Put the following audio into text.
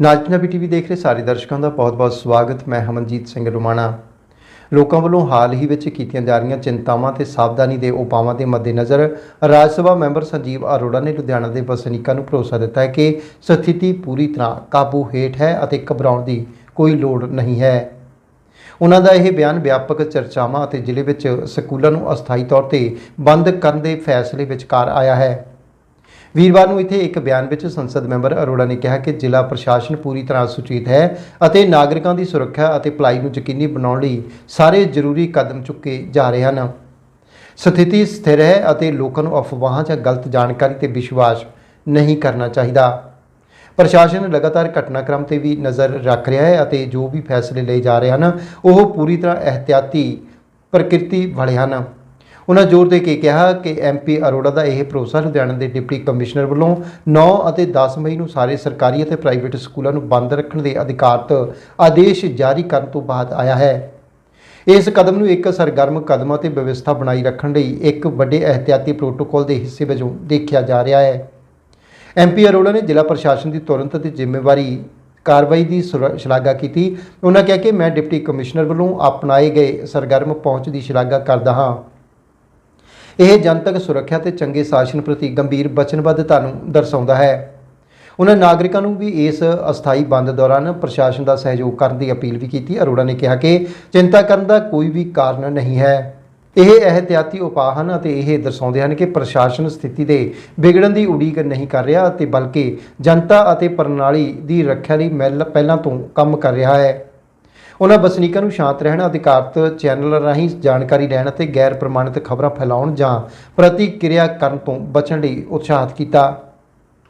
ਨਾਜਨਬੀ TV ਦੇਖ ਰਹੇ ਸਾਰੇ ਦਰਸ਼ਕਾਂ ਦਾ ਬਹੁਤ-ਬਹੁਤ ਸਵਾਗਤ। ਮੈਂ ਹਮਨਜੀਤ ਸਿੰਘ ਰੁਮਾਣਾ। ਲੋਕਾਂ ਵੱਲੋਂ ਹਾਲ ਹੀ ਵਿੱਚ ਕੀਤੀਆਂ ਜਾ ਰਹੀਆਂ ਚਿੰਤਾਵਾਂ ਤੇ ਸਾਵਧਾਨੀ ਦੇ ਉਪਾਵਾਂ ਦੇ ਮੱਦੇਨਜ਼ਰ ਰਾਜ ਸਭਾ ਮੈਂਬਰ ਸੰਜੀਵ ਅਰੋੜਾ ਨੇ ਲੁਧਿਆਣਾ ਦੇ ਵਸਨੀਕਾਂ ਨੂੰ ਭਰੋਸਾ ਦਿੱਤਾ ਹੈ ਕਿ ਸਥਿਤੀ ਪੂਰੀ ਤਰ੍ਹਾਂ ਕਾਬੂ ਹੇਠ ਹੈ ਅਤੇ ਘਬਰਾਉਣ ਦੀ ਕੋਈ ਲੋੜ ਨਹੀਂ ਹੈ। ਉਹਨਾਂ ਦਾ ਇਹ ਬਿਆਨ ਵਿਆਪਕ ਚਰਚਾਵਾਂ ਅਤੇ ਜ਼ਿਲ੍ਹੇ ਵਿੱਚ ਸਕੂਲਾਂ ਨੂੰ ਅਸਥਾਈ ਤੌਰ ਤੇ ਬੰਦ ਕਰਨ ਦੇ ਫੈਸਲੇ ਵਿਚਕਾਰ ਆਇਆ ਹੈ। ਵੀਰਵਾਰ ਨੂੰ ਇੱਥੇ ਇੱਕ ਬਿਆਨ ਵਿੱਚ ਸੰਸਦ ਮੈਂਬਰ ਅਰੋੜਾ ਨੇ ਕਿਹਾ ਕਿ ਜ਼ਿਲ੍ਹਾ ਪ੍ਰਸ਼ਾਸਨ ਪੂਰੀ ਤਰ੍ਹਾਂ ਸੁਚੇਤ ਹੈ ਅਤੇ ਨਾਗਰਿਕਾਂ ਦੀ ਸੁਰੱਖਿਆ ਅਤੇ ਭਲਾਈ ਨੂੰ ਯਕੀਨੀ ਬਣਾਉਣ ਲਈ ਸਾਰੇ ਜ਼ਰੂਰੀ ਕਦਮ ਚੁੱਕੇ ਜਾ ਰਹੇ ਹਨ। ਸਥਿਤੀ ਸਥਿਰ ਹੈ ਅਤੇ ਲੋਕਾਂ ਨੂੰ ਅਫਵਾਹਾਂ ਜਾਂ ਗਲਤ ਜਾਣਕਾਰੀ ਤੇ ਵਿਸ਼ਵਾਸ ਨਹੀਂ ਕਰਨਾ ਚਾਹੀਦਾ। ਪ੍ਰਸ਼ਾਸਨ ਲਗਾਤਾਰ ਘਟਨਾਕ੍ਰਮ ਤੇ ਵੀ ਨਜ਼ਰ ਰੱਖ ਰਿਹਾ ਹੈ ਅਤੇ ਜੋ ਵੀ ਫੈਸਲੇ ਲਏ ਜਾ ਰਹੇ ਹਨ, ਉਹ ਪੂਰੀ ਤਰ੍ਹਾਂ ਅਹਤਿਆਤੀ ਪ੍ਰਕਿਰਤੀ ਵਾਲੇ ਹਨ। ਉਹਨਾਂ ਜ਼ੋਰ ਦੇ ਕੇ ਕਿਹਾ ਕਿ ਐਮਪੀ ਅਰੋੜਾ ਦਾ ਇਹ ਭਰੋਸਾ ਲੁਧਿਆਣਾ ਦੇ ਡਿਪਟੀ ਕਮਿਸ਼ਨਰ ਵੱਲੋਂ 9 ਅਤੇ 10 ਮਈ ਨੂੰ ਸਾਰੇ ਸਰਕਾਰੀ ਅਤੇ ਪ੍ਰਾਈਵੇਟ ਸਕੂਲਾਂ ਨੂੰ ਬੰਦ ਰੱਖਣ ਦੇ ਅਧਿਕਾਰਤ ਆਦੇਸ਼ ਜਾਰੀ ਕਰਨ ਤੋਂ ਬਾਅਦ ਆਇਆ ਹੈ। ਇਸ ਕਦਮ ਨੂੰ ਇੱਕ ਸਰਗਰਮ ਕਦਮ ਅਤੇ ਵਿਵਸਥਾ ਬਣਾਈ ਰੱਖਣ ਲਈ ਇੱਕ ਵੱਡੇ ਅਹਤਿਆਤੀ ਪ੍ਰੋਟੋਕੋਲ ਦੇ ਹਿੱਸੇ ਵਜੋਂ ਦੇਖਿਆ ਜਾ ਰਿਹਾ ਹੈ। ਐਮਪੀ ਅਰੋੜਾ ਨੇ ਜ਼ਿਲ੍ਹਾ ਪ੍ਰਸ਼ਾਸਨ ਦੀ ਤੁਰੰਤ ਅਤੇ ਜ਼ਿੰਮੇਵਾਰੀ ਕਾਰਵਾਈ ਦੀ ਸੁਰ- ਸ਼ਲਾਘਾ ਕੀਤੀ। ਉਹਨਾਂ ਕਿਹਾ ਕਿ ਮੈਂ ਡਿਪਟੀ ਕਮਿਸ਼ਨਰ ਵੱਲੋਂ ਅਪਣਾਏ ਗਏ ਸਰਗਰਮ ਪਹੁੰਚ ਦੀ ਸ਼ਲਾਘਾ ਕਰਦਾ ਹਾਂ। ਇਹ ਜਨਤਕ ਸੁਰੱਖਿਆ ਤੇ ਚੰਗੇ ਸ਼ਾਸਨ ਪ੍ਰਤੀ ਗੰਭੀਰ ਵਚਨਬੱਧਤਾ ਨੂੰ ਦਰਸਾਉਂਦਾ ਹੈ। ਉਹਨਾਂ ਨਾਗਰਿਕਾਂ ਨੂੰ ਵੀ ਇਸ ਅਸਥਾਈ ਬੰਦ ਦੌਰਾਨ ਪ੍ਰਸ਼ਾਸਨ ਦਾ ਸਹਿਯੋਗ ਕਰਨ ਦੀ ਅਪੀਲ ਵੀ ਕੀਤੀ। ਅਰੋੜਾ ਨੇ ਕਿਹਾ ਕਿ ਚਿੰਤਾ ਕਰਨ ਦਾ ਕੋਈ ਵੀ ਕਾਰਨ ਨਹੀਂ ਹੈ। ਇਹ ਇਹਤਿਆਤੀ ਉਪਾਅ ਹਨ ਅਤੇ ਇਹ ਦਰਸਾਉਂਦੇ ਹਨ ਕਿ ਪ੍ਰਸ਼ਾਸਨ ਸਥਿਤੀ ਦੇ ਵਿਗੜਨ ਦੀ ਉਡੀਕ ਨਹੀਂ ਕਰ ਰਿਹਾ ਅਤੇ ਬਲਕਿ ਜਨਤਾ ਅਤੇ ਪ੍ਰਣਾਲੀ ਦੀ ਰੱਖਿਆ ਲਈ ਮਹਿਲ- ਪਹਿਲਾਂ ਤੋਂ ਕੰਮ ਕਰ ਰਿਹਾ ਹੈ। ਉਹਨਾਂ ਵਸਨੀਕਾਂ ਨੂੰ ਸ਼ਾਂਤ ਰਹਿਣ ਅਧਿਕਾਰਤ ਚੈਨਲ ਰਾਹੀਂ ਜਾਣਕਾਰੀ ਲੈਣ ਅਤੇ ਗੈਰ ਪ੍ਰਮਾਣਿਤ ਖਬਰਾਂ ਫੈਲਾਉਣ ਜਾਂ ਪ੍ਰਤੀਕਿਰਿਆ ਕਰਨ ਤੋਂ ਬਚਣ ਲਈ ਉਤਸ਼ਾਹਿਤ ਕੀਤਾ।